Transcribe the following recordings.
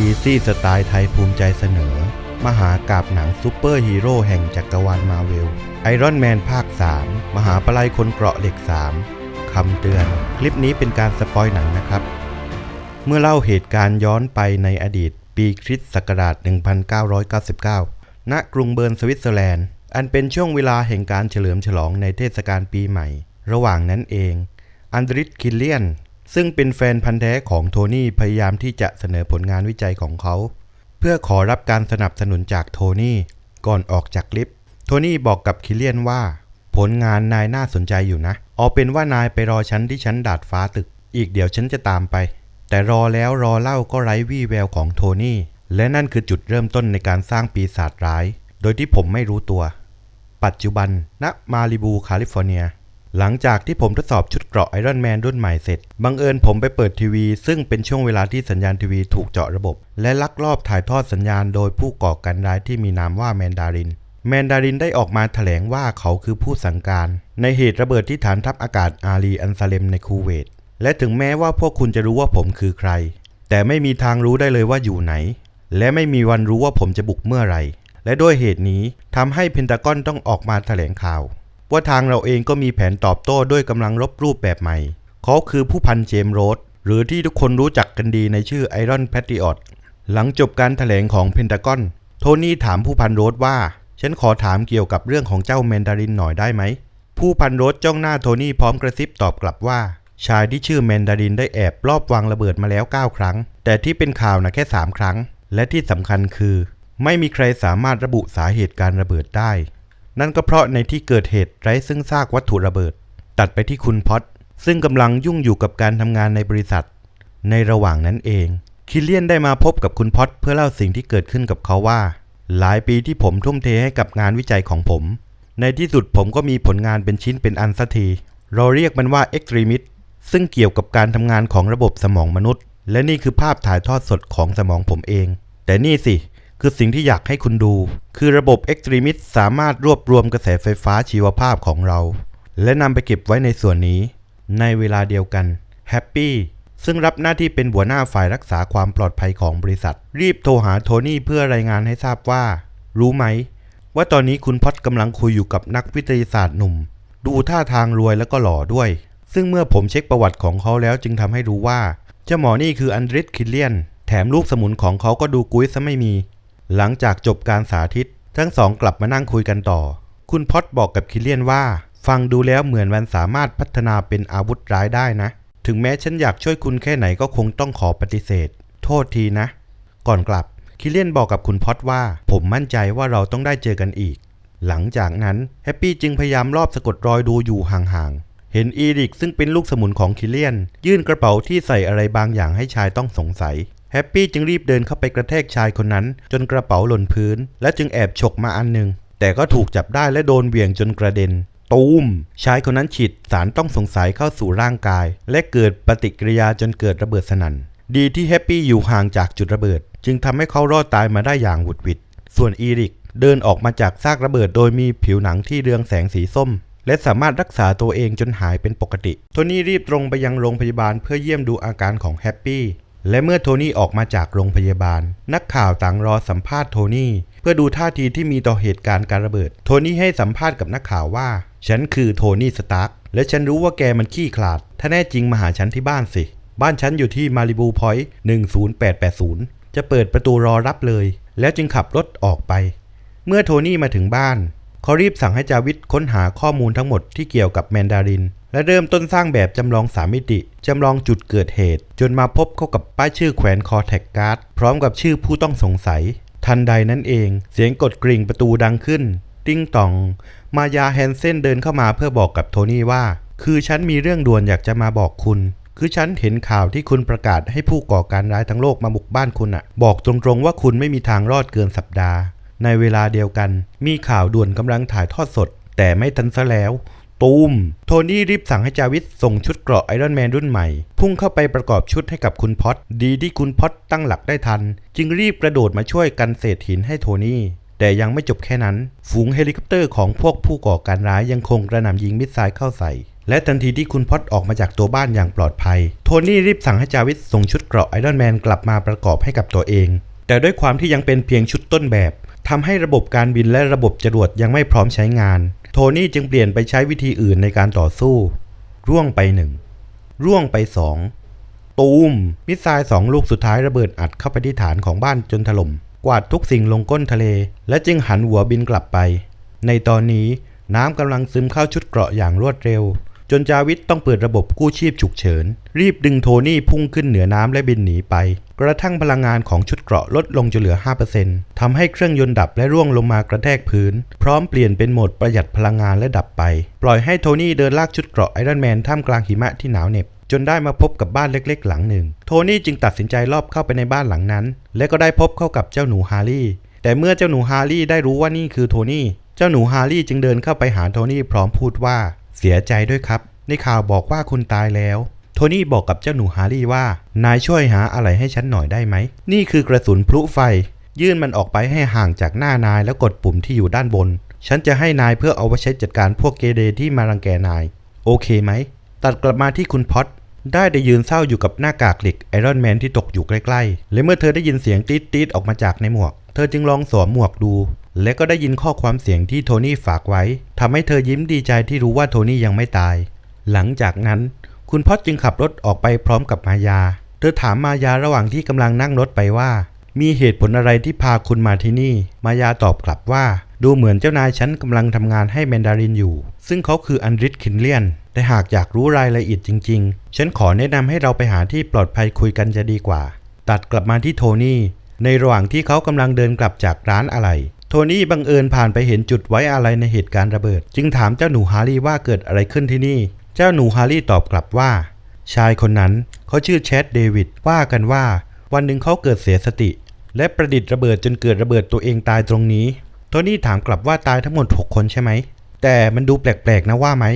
Easy สไตล์ไทยภูมิใจเสนอ มหากาบหนังซูเปอร์ฮีโร่แห่งจักรวาลมาเวลไอรอนแมนภาค 3 มหาปลัยคนเกราะเหล็ก 3 คำเตือน คลิปนี้เป็นการสปอยหนังนะครับ เมื่อเล่าเหตุการณ์ย้อนไปในอดีต ปีคริสต์ศักราช 1999 ณ กรุงเบิร์นสวิตเซอร์แลนด์ อันเป็นช่วงเวลาแห่งการเฉลิมฉลองในเทศกาลปีใหม่ ระหว่างนั้นเองอันดริสคิลเลียน ซึ่งเป็นแฟนพันธ์แท้ของโทนี่พยายามที่จะเสนอผลงานวิจัยของเขา เพื่อขอรับการสนับสนุนจากโทนี่ก่อนออกจากลิฟต์โทนี่บอกกับคิเลียนว่า ผลงานนายน่าสนใจอยู่นะ เอาเป็นว่านายไปรอฉันที่ชั้นดาดฟ้าตึก อีกเดี๋ยวฉันจะตามไป แต่รอแล้วรอเล่าก็ไร้วี่แววของโทนี่และนั่นคือจุดเริ่มต้นในการสร้างปีศาจร้าย โดยที่ผมไม่รู้ตัว ปัจจุบันณมาริบูแคลิฟอร์เนีย หลังจากที่ผมทดสอบชุดเกราะไอรอนแมนรุ่นใหม่เสร็จ บังเอิญผมไปเปิดทีวี ซึ่งเป็นช่วงเวลาที่สัญญาณทีวีถูกเจาะระบบ และลักลอบถ่ายทอดสัญญาณโดยผู้ก่อการร้ายที่มีนามว่าแมนดาริน แมนดารินได้ออกมาแถลงว่าเขาคือผู้สั่งการ ในเหตุระเบิดที่ฐานทัพอากาศอาลีอันซาเลมในคูเวต และถึงแม้ว่าพวกคุณจะรู้ว่าผมคือใคร แต่ไม่มีทางรู้ได้เลยว่าอยู่ไหน และไม่มีวันรู้ว่าผมจะบุกเมื่อไหร่และด้วยเหตุนี้ทำให้เพนตากอนต้องออกมาแถลงข่าว ว่าทางเราเองก็มีแผนตอบโต้ด้วยกำลังรบรูปแบบใหม่ เขาคือผู้พันเจมส์โรสหรือที่ทุกคนรู้จักกันดีในชื่อไอรอนแพตติออตหลังจบการแถลงของเพนตากอน โทนี่ถามผู้พันโรสว่า ฉันขอถามเกี่ยวกับเรื่องของเจ้าแมนดารินหน่อยได้ไหม ผู้พันโรสจ้องหน้าโทนี่พร้อมกระซิบตอบกลับว่า ชายที่ชื่อแมนดารินได้แอบลอบวางระเบิดมาแล้ว 9 ครั้ง แต่ที่เป็นข่าวนะแค่ 3 ครั้ง และที่สำคัญคือ ไม่มีใครสามารถระบุสาเหตุการระเบิดได้ นั่นก็เพราะในที่เกิดเหตุไร้ซึ่งซากวัตถุระเบิด ตัดไปที่คุณพอตซึ่งกำลังยุ่งอยู่กับการทำงานในบริษัท ในระหว่างนั้นเอง คิเลียนได้มาพบกับคุณพอตเพื่อเล่าสิ่งที่เกิดขึ้นกับเขาว่า หลายปีที่ผมทุ่มเทให้กับงานวิจัยของผม ในที่สุดผมก็มีผลงานเป็นชิ้นเป็นอันสักที เราเรียกมันว่า Extremist ซึ่งเกี่ยวกับการทำงานของระบบสมองมนุษย์ และนี่คือภาพถ่ายทอดสดของสมองผมเอง แต่นี่สิ คือสิ่งที่อยากให้คุณดู คือระบบ Extremist สามารถรวบรวมกระแสไฟฟ้าชีวภาพของเรา และนำไปเก็บไว้ในส่วนนี้ ในเวลาเดียวกัน Happy ซึ่งรับหน้าที่เป็นหัวหน้าฝ่ายรักษาความปลอดภัยของบริษัท รีบโทรหาโทนี่เพื่อรายงานให้ทราบว่า รู้ไหม ว่าตอนนี้คุณพอดกำลังคุยอยู่กับนักวิทยาศาสตร์หนุ่ม ดูท่าทางรวยแล้วก็หล่อด้วย ซึ่งเมื่อผมเช็คประวัติของเขาแล้วจึงทำให้รู้ว่าเจ้าหมอนี่คืออันดริสคิลเลียน แถมลูกสมุนของเขาก็ดูกุ้ยซะไม่มี หลังจากจบการสาธิต ทั้งสองกลับมานั่งคุยกันต่อ คุณพอดบอกกับคิเลียนว่า ฟังดูแล้วเหมือนมันสามารถพัฒนาเป็นอาวุธร้ายได้นะ ถึงแม้ฉันอยากช่วยคุณแค่ไหนก็คงต้องขอปฏิเสธ โทษทีนะ ก่อนกลับคิเลียนบอกกับคุณพอดว่า ผมมั่นใจว่าเราต้องได้เจอกันอีก หลังจากนั้นแฮปปี้จึงพยายามรอบสะกดรอยดูอยู่ห่างๆ เห็นอีริกซึ่งเป็นลูกสมุนของคิเลียน ยื่นกระเป๋าที่ใส่อะไรบางอย่างให้ชายต้องสงสัย แฮปปี้จึงรีบเดินเข้าไปกระแทกชายคนนั้น จนกระเป๋าหล่นพื้น และจึงแอบฉกมาอันหนึ่งแต่ก็ถูกจับได้และโดนเหวี่ยงจนกระเด็น ตูมชายคนนั้นฉีดสารต้องสงสัยเข้าสู่ร่างกาย และเกิดปฏิกิริยาจนเกิดระเบิดสนั่นดีที่แฮปปี้อยู่ห่างจากจุดระเบิด จึงทำให้เขารอดตายมาได้อย่างหวุดหวิด ส่วนอีริกเดินออกมาจากซากระเบิดโดยมีผิวหนังที่เรืองแสงสีส้ม และสามารถรักษาตัวเองจนหายเป็นปกติ โทนี่รีบตรงไปยังโรงพยาบาลเพื่อเยี่ยมดูอาการของแฮปปี้ และเมื่อโทนี่ออกมาจากโรงพยาบาล นักข่าวต่างรอสัมภาษณ์โทนี่เพื่อดูท่าทีที่มีต่อเหตุการณ์การระเบิด โทนี่ให้สัมภาษณ์กับนักข่าวว่า ฉันคือโทนี่สตาร์กและฉันรู้ว่าแกมันขี้ขลาด ถ้าแน่จริงมาหาฉันที่บ้านสิ บ้านฉันอยู่ที่มาริบูพอยต์10880 จะเปิดประตูรอรับเลย แล้วจึงขับรถออกไป เมื่อโทนี่มาถึงบ้าน เขารีบสั่งให้จาวิทค้นหาข้อมูลทั้งหมดที่เกี่ยวกับแมนดาริน และเริ่มต้นสร้างแบบจำลองสามมิติ จำลองจุดเกิดเหตุ จนมาพบเข้ากับป้ายชื่อแขวนคอแท็กการ์ดพร้อมกับชื่อผู้ต้องสงสัย ทันใดนั้นเอง เสียงกดกริ่งประตูดังขึ้น ติ้งตอง มายาแฮนเซนเดินเข้ามาเพื่อบอกกับโทนี่ว่า คือฉันมีเรื่องด่วนอยากจะมาบอกคุณคือฉันเห็นข่าวที่คุณประกาศให้ผู้ก่อการร้ายทั้งโลกมาบุกบ้านคุณอะบอกตรงๆว่าคุณไม่มีทางรอดเกินสัปดาห์ ในเวลาเดียวกัน มีข่าวด่วนกำลังถ่ายทอดสด แต่ไม่ทันซะแล้ว ตูม โทนี่รีบสั่งให้จาวิสส่งชุดเกราะไอรอนแมนรุ่นใหม่ พุ่งเข้าไปประกอบชุดให้กับคุณพอตดีที่คุณพอตตั้งหลักได้ทัน จึงรีบกระโดดมาช่วยกันเศษหินให้โทนี่แต่ยังไม่จบแค่นั้น ฝูงเฮลิคอปเตอร์ของพวกผู้ก่อการร้ายยังคงกระหน่ำยิงมิสไซล์เข้าใส่ และทันทีที่คุณพอดออกมาจากตัวบ้านอย่างปลอดภัย โทนี่รีบสั่งให้จาวิสส่งชุดเกราะไอรอนแมนกลับมาประกอบให้กับตัวเอง แต่ด้วยความที่ยังเป็นเพียงชุดต้นแบบ ทำให้ระบบการบินและระบบจรวดยังไม่พร้อมใช้งาน โทนี่จึงเปลี่ยนไปใช้วิธีอื่นในการต่อสู้ ร่วงไปหนึ่งร่วงไปสองตูม มิสไซล์สองลูกสุดท้ายระเบิดอัดเข้าไปที่ฐานของบ้านจนถล่ม กวาดทุกสิ่งลงก้นทะเล และจึงหันหัวบินกลับไป ในตอนนี้น้ำกำลังซึมเข้าชุดเกราะอย่างรวดเร็ว จนจาวิสต้องเปิดระบบกู้ชีพฉุกเฉิน รีบดึงโทนี่พุ่งขึ้นเหนือน้ำและบินหนีไป กระทั่งพลังงานของชุดเกราะลดลงจนเหลือ 5%ทำให้เครื่องยนต์ดับและร่วงลงมากระแทกพื้น พร้อมเปลี่ยนเป็นโหมดประหยัดพลังงานและดับไป ปล่อยให้โทนี่เดินลากชุดเกราะไอรอนแมนท่ามกลางหิมะที่หนาวเหน็บจนได้มาพบกับบ้านเล็กๆ หลังหนึ่ง โทนี่จึงตัดสินใจลอบเข้าไปในบ้านหลังนั้น และก็ได้พบเข้ากับเจ้าหนูฮาร์ลี่ แต่เมื่อเจ้าหนูฮาร์ลี่ได้รู้ว่านี่คือโทนี่ เจ้าหนูฮาร์ลี่จึงเดินเข้าไปหาโทนี่พร้อมพูดว่า เสียใจด้วยครับ ในข่าวบอกว่าคุณตายแล้ว โทนี่บอกกับเจ้าหนูฮาร์รี่ว่า นายช่วยหาอะไรให้ฉันหน่อยได้ไหม นี่คือกระสุนพลุไฟ ยื่นมันออกไปให้ห่างจากหน้านายแล้วกดปุ่มที่อยู่ด้านบน ฉันจะให้นายเพื่อเอาไว้ใช้จัดการพวกเกเรที่มารังแกนาย โอเคไหม ตัดกลับมาที่คุณพอตได้ได้ยืนเศร้าอยู่กับหน้ากากเหล็กไอรอนแมนที่ตกอยู่ใกล้ๆ และเมื่อเธอได้ยินเสียงตีดตีดๆออกมาจากในหมวก เธอจึงลองสวมหมวกดู และก็ได้ยินข้อความเสียงที่โทนี่ฝากไว้ทำให้เธอยิ้มดีใจที่รู้ว่าโทนี่ยังไม่ตาย หลังจากนั้น คุณพอจึงขับรถออกไปพร้อมกับมายา เธอถามมายาระหว่างที่กำลังนั่งรถไปว่า มีเหตุผลอะไรที่พาคุณมาที่นี่ มายาตอบกลับว่า ดูเหมือนเจ้านายฉันกำลังทำงานให้แมนดารินอยู่ ซึ่งเขาคืออันริสคินเลียน แต่หากอยากรู้รายละเอียดจริง ๆ ฉันขอแนะนำให้เราไปหาที่ปลอดภัยคุยกันจะดีกว่า ตัดกลับมาที่โทนี่ในระหว่างที่เขากำลังเดินกลับจากร้านอะไหล่ โทนี่บังเอิญผ่านไปเห็นจุดไว้อะไรในเหตุการณ์ระเบิด จึงถามเจ้าหนูฮารี่ว่าเกิดอะไรขึ้นที่นี่ เจ้าหนูฮารี่ตอบกลับว่า ชายคนนั้นเขาชื่อแชดเดวิดว่ากันว่า วันหนึ่งเขาเกิดเสียสติ และประดิษฐ์ระเบิดจนเกิดระเบิดตัวเองตายตรงนี้ โทนี่ถามกลับว่าตายทั้งหมด 6 คนใช่ไหม แต่มันดูแปลกๆนะว่าไหม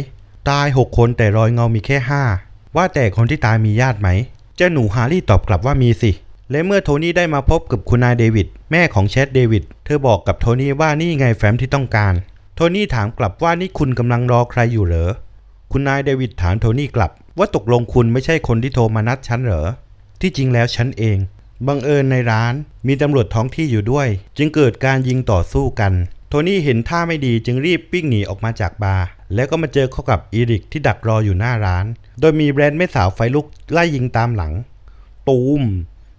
ตาย 6 คนแต่รอยเงามีแค่ 5 ว่าแต่คนที่ตายมีญาติไหม เจ้าหนูฮารี่ตอบกลับว่ามีสิ และเมื่อโทนี่ได้มาพบกับคุณนายเดวิดแม่ของแชดเดวิดเธอบอกกับโทนี่ว่านี่ไงแฟ้มที่ต้องการ โทนี่ถามกลับว่านี่คุณกำลังรอใครอยู่เหรอ คุณนายเดวิดถามโทนี่กลับ ว่าตกลงคุณไม่ใช่คนที่โทรมานัดฉันเหรอ ที่จริงแล้วฉันเอง บังเอิญในร้านมีตำรวจท้องที่อยู่ด้วย จึงเกิดการยิงต่อสู้กัน โทนี่เห็นท่าไม่ดีจึงรีบวิ่งหนีออกมาจากบาร์แล้วก็มาเจอเข้ากับอีริกที่ดักรออยู่หน้าร้าน โดยมีแบรนด์แม่สาวไฟลุกไล่ยิงตามหลัง ตูม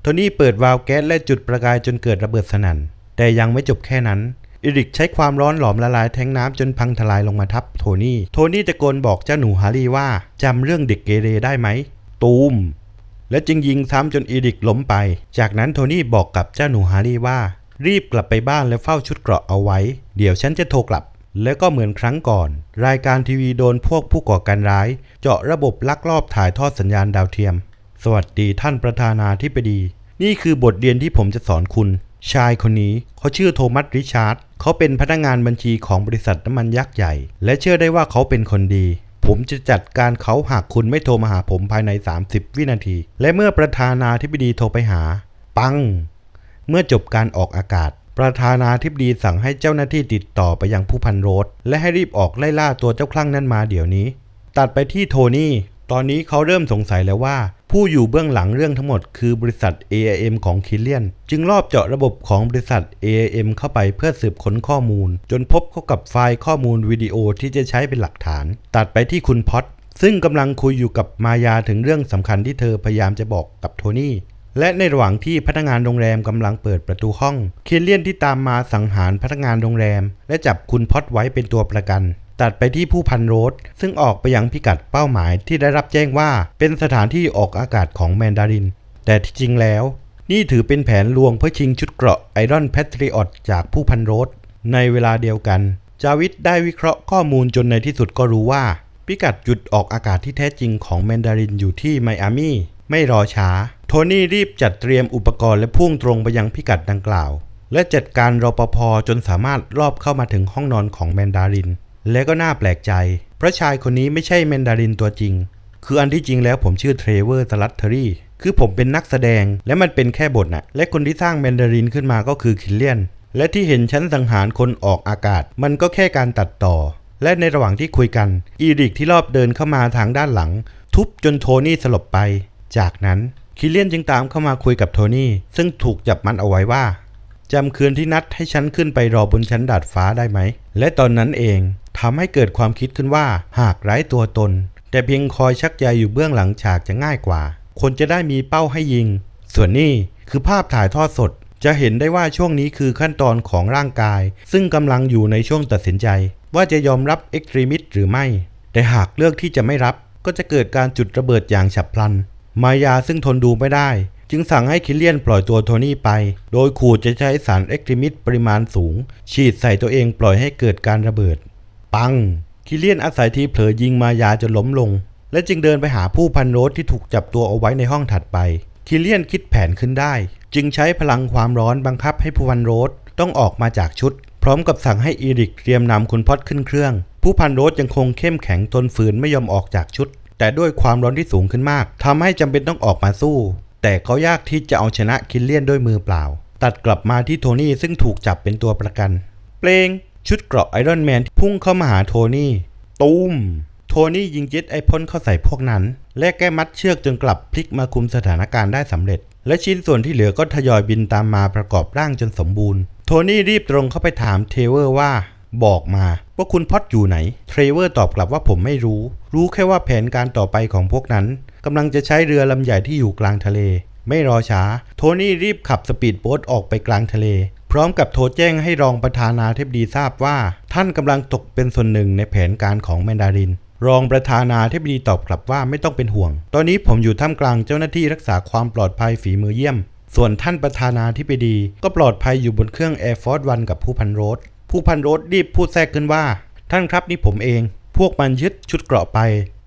ทนี่เปิดวาล์วแก๊สและจุดประกายจนเกิดระเบิดสนั่น แต่ยังไม่จบแค่นั้นอีริกใช้ความร้อนหลอมละลายแทงน้ำจนพังทลายลงมาทับโทนี่ โทนี่ตะโกนบอกเจ้าหนูฮารี่ว่าจำเรื่องเด็กเกเรได้ไหม ตูม และจึงยิงซ้ำจนอีริกล้มไป จากนั้นโทนี่บอกกับเจ้าหนูฮาร์รี่ว่า รีบกลับไปบ้านและเฝ้าชุดเกราะเอาไว้ เดี๋ยวฉันจะโทรกลับ แล้วก็เหมือนครั้งก่อน รายการทีวีโดนพวกผู้ก่อการร้าย เจาะระบบลักลอบถ่ายทอดสัญญาณดาวเทียม สวัสดีท่านประธานาธิบดี นี่คือบทเรียนที่ผมจะสอนคุณ ชายคนนี้เขาชื่อโทมัสริชาร์ดเขาเป็นพนักงานบัญชีของบริษัทน้ำมันยักษ์ใหญ่ และเชื่อได้ว่าเขาเป็นคนดี ผมจะจัดการเขาหากคุณไม่โทรมาหาผมภายใน 30 วินาที และเมื่อประธานาธิบดีโทรไปหา ปัง เมื่อจบการออกอากาศ ประธานาธิบดีสั่งให้เจ้าหน้าที่ติดต่อไปยังผู้พันโรสและให้รีบออกไล่ล่าตัวเจ้าคลั่งนั้นมาเดี๋ยวนี้ ตัดไปที่โทนี่ตอนนี้เขาเริ่มสงสัยแล้วว่า ผู้อยู่เบื้องหลังเรื่องทั้งหมดคือบริษัท AIM ของคิลเลียน จึงรอบเจาะระบบของบริษัท AIM เข้าไปเพื่อสืบค้นข้อมูล จนพบเข้ากับไฟล์ข้อมูลวิดีโอที่จะใช้เป็นหลักฐาน ตัดไปที่คุณพอตซึ่งกำลังคุยอยู่กับมายาถึงเรื่องสำคัญที่เธอพยายามจะบอกกับโทนี่และในระหว่างที่พนักงานโรงแรมกำลังเปิดประตูห้องคนเลียนที่ตามมาสังหารพนักงานโรงแรม และจับคุณพอตไว้เป็นตัวประกัน ตัดไปที่ผู้พันโรสซึ่งออกไปยังพิกัดเป้าหมายที่ได้รับแจ้งว่าเป็นสถานที่ออกอากาศของแมนดาริน แต่ที่จริงแล้ว นี่ถือเป็นแผนลวงเพื่อชิงชุดเกราะไอรอนแพทริออตจากผู้พันโรสในเวลาเดียวกัน จาวิดได้วิเคราะห์ข้อมูลจนในที่สุดก็รู้ว่า พิกัดจุดออกอากาศที่แท้จริงของแมนดารินอยู่ที่ไมอามี่ไม่รอช้า โทนี่รีบจัดเตรียมอุปกรณ์และพุ่งตรงไปยังพิกัดดังกล่าว และจัดการรปภจนสามารถรอบเข้ามาถึงห้องนอนของแมนดาริน และก็น่าแปลกใจเพราะชายคนนี้ไม่ใช่แมนดารินตัวจริง คืออันที่จริงแล้วผมชื่อเทรเวอร์สลัตเทอรี่คือผมเป็นนักแสดงและมันเป็นแค่บทนะและคนที่สร้างแมนดารินขึ้นมาก็คือคิลเลียน และที่เห็นชั้นสังหารคนออกอากาศ มันก็แค่การตัดต่อ และในระหว่างที่คุยกัน อีริกที่รอบเดินเข้ามาทางด้านหลัง ทุบจนโทนี่สลบไป จากนั้นคิเลียนจึงตามเข้ามาคุยกับโทนี่ซึ่งถูกจับมันเอาไว้ว่าจำคืนที่นัดให้ฉันขึ้นไปรอบนชั้นดาดฟ้าได้ไหม และตอนนั้นเอง ทำให้เกิดความคิดขึ้นว่าหากไร้ตัวตน แต่เพียงคอยชักใยอยู่เบื้องหลังฉากจะง่ายกว่า คนจะได้มีเป้าให้ยิง ส่วนนี้คือภาพถ่ายทอดสด จะเห็นได้ว่าช่วงนี้คือขั้นตอนของร่างกาย ซึ่งกำลังอยู่ในช่วงตัดสินใจ ว่าจะยอมรับเอ็กตรีมิสหรือไม่ แต่หากเลือกที่จะไม่รับ ก็จะเกิดการจุดระเบิดอย่างฉับพลัน มายาซึ่งทนดูไม่ได้ จึงสั่งให้คิเลียนปล่อยตัวโทนี่ไป โดยขู่จะใช้สารเอ็กตรีมิสปริมาณสูง ฉีดใส่ตัวเองปล่อยให้เกิดการระเบิด ปัง คิเลียนอาศัยทีเผลอยิงมายาจนล้มลง และจึงเดินไปหาผู้พันโรสที่ถูกจับตัวเอาไว้ในห้องถัดไป คิเลียนคิดแผนขึ้นได้ จึงใช้พลังความร้อนบังคับให้ผู้พันโรสต้องออกมาจากชุด พร้อมกับสั่งให้อีริกเตรียมนำคุณพอดขึ้นเครื่อง ผู้พันโรสยังคงเข้มแข็งทนฝืนไม่ยอมออกจากชุด แต่ด้วยความร้อนที่สูงขึ้นมากทำให้จำเป็นต้องออกมาสู้ แต่เขายากที่จะเอาชนะคิเลียนด้วยมือเปล่า ตัดกลับมาที่โทนี่ซึ่งถูกจับเป็นตัวประกัน เปลง ชุดเกราะไอรอนแมนที่พุ่งเข้ามาหาโทนี่ ตูม โทนี่ยิงเจ็ตไอพ่นเข้าใส่พวกนั้น และแก้มัดเชือกจนกลับพลิกมาคุมสถานการณ์ได้สำเร็จ และชิ้นส่วนที่เหลือก็ทยอยบินตามมาประกอบร่างจนสมบูรณ์ โทนี่รีบตรงเข้าไปถามเทเวอร์ว่า บอกมาว่าคุณพอดอยู่ไหน เทรเวอร์ตอบกลับว่าผมไม่รู้ รู้แค่ว่าแผนการต่อไปของพวกนั้นกำลังจะใช้เรือลำใหญ่ที่อยู่กลางทะเล ไม่รอช้า โทนี่รีบขับสปีดโบ๊ทออกไปกลางทะเล พร้อมกับโทรแจ้งให้รองประธานาธิบดีทราบว่า ท่านกำลังตกเป็นส่วนหนึ่งในแผนการของแมนดาริน รองประธานาธิบดีตอบกลับว่าไม่ต้องเป็นห่วง ตอนนี้ผมอยู่ท่ามกลางเจ้าหน้าที่รักษาความปลอดภัยฝีมือเยี่ยม ส่วนท่านประธานาธิบดี ก็ปลอดภัยอยู่บนเครื่อง Air Force One กับผู้พันโรสผู้พันโรสรีบพูดแทรกขึ้นว่า ท่านครับนี่ผมเอง พวกมันยึดชุดเกราะไป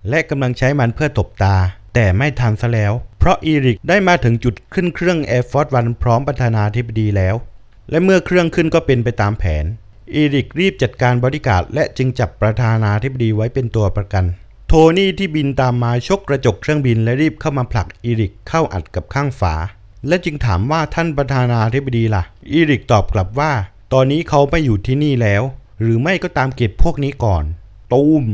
และกำลังใช้มันเพื่อตบตา แต่ไม่ทันซะแล้ว เพราะอีริกได้มาถึงจุดขึ้นเครื่อง Air Force One พร้อมประธานาธิบดีแล้ว และเมื่อเครื่องขึ้นก็เป็นไปตามแผน อีริกรีบจัดการบริการและจึงจับประธานาธิบดีไว้เป็นตัวประกัน โทนี่ที่บินตามมาชกกระจกเครื่องบินและรีบเข้ามาผลักอีริกเข้าอัดกับข้างฝา และจึงถามว่าท่านประธานาธิบดีล่ะ อีริกตอบกลับว่า ตอนนี้เขาไม่อยู่ที่นี่แล้ว หรือไม่ก็ตามเก็บพวกนี้ก่อน ตูม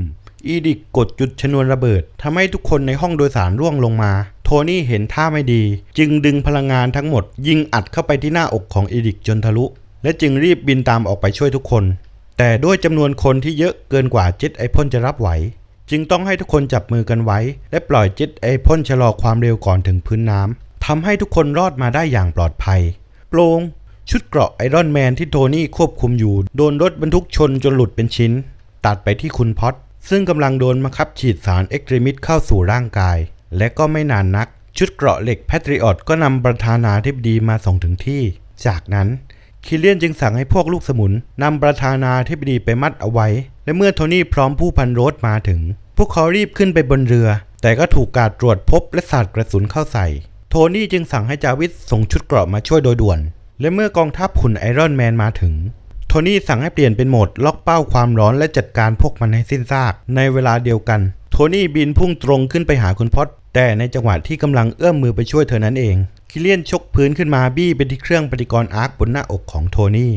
อีดิกกดจุดชนวนระเบิดทำให้ทุกคนในห้องโดยสารร่วงลงมา โทนี่เห็นท่าไม่ดี จึงดึงพลังงานทั้งหมด ยิงอัดเข้าไปที่หน้าอกของอีดิกจนทะลุ และจึงรีบบินตามออกไปช่วยทุกคน แต่ด้วยจำนวนคนที่เยอะเกินกว่าเจ็ตไอพ่นจะรับไหว จึงต้องให้ทุกคนจับมือกันไว้ และปล่อยเจ็ตไอพ่นชะลอความเร็วก่อนถึงพื้นน้ำทำให้ทุกคนรอดมาได้อย่างปลอดภัย โปร่งชุดเกราะไอรอนแมนที่โทนี่ควบคุมอยู่ โดนรถบรรทุกชนจนหลุดเป็นชิ้น ตัดไปที่คุณพอตซึ่งกำลังโดนบังคับฉีดสารเอ็กตรีมิสเข้าสู่ร่างกาย และก็ไม่นานนัก ชุดเกราะเหล็กแพทริออตก็นำประธานาธิบดีมาส่งถึงที่ จากนั้นคิเลียนจึงสั่งให้พวกลูกสมุนนำประธานาธิบดีไปมัดเอาไว้ และเมื่อโทนี่พร้อมผู้พันโรสมาถึง พวกเขารีบขึ้นไปบนเรือ แต่ก็ถูกการตรวจพบและสาดกระสุนเข้าใส่ โทนี่จึงสั่งให้จาวิสส่งชุดเกราะมาช่วยโดยด่วน และเมื่อกองทัพขุนไอรอนแมนมาถึง โทนี่สั่งให้เปลี่ยนเป็นโหมดล็อกเป้าความร้อนและจัดการพวกมันให้สิ้นซากในเวลาเดียวกัน ทนี่บินพุ่งตรงขึ้นไปหาคุณพอตแต่ในจังหวะที่กำลังเอื้อมมือไปช่วยเธอนั้นเอง คิเลียนชกพื้นขึ้นมาบี้ไปที่เครื่องปฏิกรณ์อาร์คบนหน้าอกของโทนี่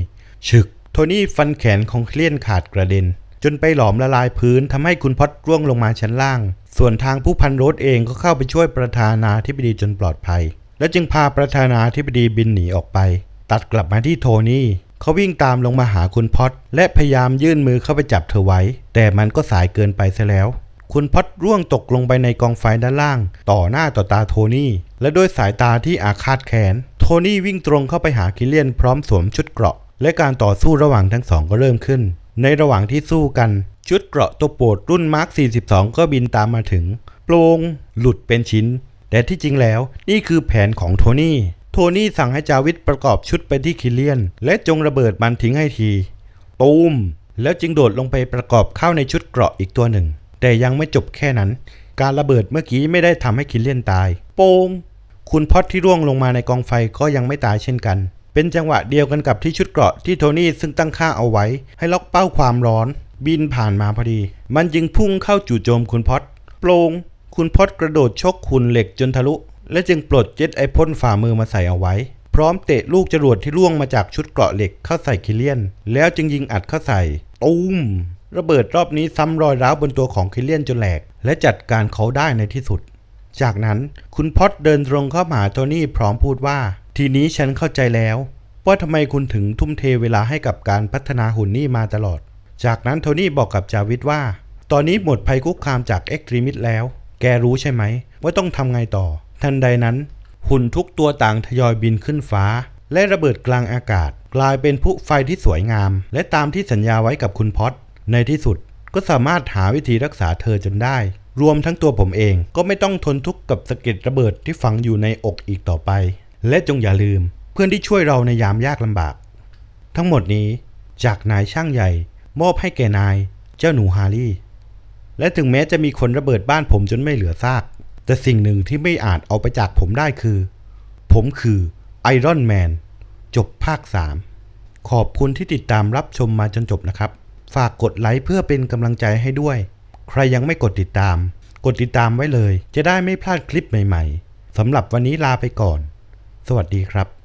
ฉึก โทนี่ฟันแขนของคิเลียนขาดกระเด็น จนไปหลอมละลายพื้นทำให้คุณพอตร่วงลงมาชั้นล่าง ส่วนทางผู้พันโรสเองก็เข้าไปช่วยประธานาธิบดีจนปลอดภัย และจึงพาประธานาธิบดีบินหนีออกไป ตัดกลับมาที่โทนี่เขาวิ่งตามลงมาหาคุณพอตและพยายามยื่นมือเข้าไปจับเธอไว้ แต่มันก็สายเกินไปซะแล้ว คุณพอตร่วงตกลงไปในกองไฟด้านล่าง ต่อหน้าต่อตาโทนี่ และด้วยสายตาที่อาฆาตแค้นโทนี่วิ่งตรงเข้าไปหาคิเลียนพร้อมสวมชุดเกราะ และการต่อสู้ระหว่างทั้งสองก็เริ่มขึ้น ในระหว่างที่สู้กัน ชุดเกราะตัวโปรดรุ่นมาร์ค42 ก็บินตามมาถึงโปรงหลุดเป็นชิ้น แต่ที่จริงแล้วนี่คือแผนของโทนี่โทนี่สั่งให้จาวิสประกอบชุดไปที่คิเลียน และจงระเบิดมันทิ้งให้ทีตูมแล้วจึงโดดลงไปประกอบเข้าในชุดเกราะอีกตัวหนึ่ง แต่ยังไม่จบแค่นั้น การระเบิดเมื่อกี้ไม่ได้ทำให้คิเลียนตาย โปงคุณพอดที่ร่วงลงมาในกองไฟก็ยังไม่ตายเช่นกัน เป็นจังหวะเดียวกันกับที่ชุดเกราะที่โทนี่ซึ่งตั้งค่าเอาไว้ ให้ล็อกเป้าความร้อน บินผ่านมาพอดี มันจึงพุ่งเข้าจู่โจมคุณพอดโปร่งคุณพอดกระโดดชกคุณเหล็กจนทะลุ และจึงปลดเจ็ตไอพ่นฝ่ามือมาใส่เอาไว้ พร้อมเตะลูกจรวดที่ร่วงมาจากชุดเกราะเหล็กเข้าใส่คิเลียน แล้วจึงยิงอัดเข้าใส่ตูม ระเบิดรอบนี้ซ้ำรอยร้าวบนตัวของคิลเลียนจนแหลก และจัดการเขาได้ในที่สุด จากนั้นคุณพอตเดินตรงเข้าหาโทนี่พร้อมพูดว่า ทีนี้ฉันเข้าใจแล้ว ว่าทำไมคุณถึงทุ่มเทเวลาให้กับการพัฒนาหุ่นนี่มาตลอด จากนั้นโทนี่บอกกับจาวิดว่า ตอนนี้หมดภัยคุกคามจากเอ็กตรีมิดแล้ว แกรู้ใช่ไหม ว่าต้องทำไงต่อ ทันใดนั้น หุ่นทุกตัวต่างทยอยบินขึ้นฟ้า และระเบิดกลางอากาศ กลายเป็นพลุไฟที่สวยงาม และตามที่สัญญาไว้กับคุณพอต ในที่สุดก็สามารถหาวิธีรักษาเธอจนได้ รวมทั้งตัวผมเองก็ไม่ต้องทนทุกข์กับสะเก็ดระเบิดที่ฝังอยู่ในอกอีกต่อไป และจงอย่าลืม เพื่อนที่ช่วยเราในยามยากลำบาก ทั้งหมดนี้จากนายช่างใหญ่ มอบให้แก่นาย เจ้าหนูฮารี่ และถึงแม้จะมีคนระเบิดบ้านผมจนไม่เหลือซาก แต่สิ่งหนึ่งที่ไม่อาจเอาไปจากผมได้คือ ผมคือไอรอนแมนจบภาค 3 ขอบคุณที่ติดตามรับชมมาจนจบนะครับ ฝากกดไลค์เพื่อเป็นกำลังใจให้ด้วย ใครยังไม่กดติดตาม กดติดตามไว้เลย จะได้ไม่พลาดคลิปใหม่ๆสำหรับวันนี้ลาไปก่อน สวัสดีครับ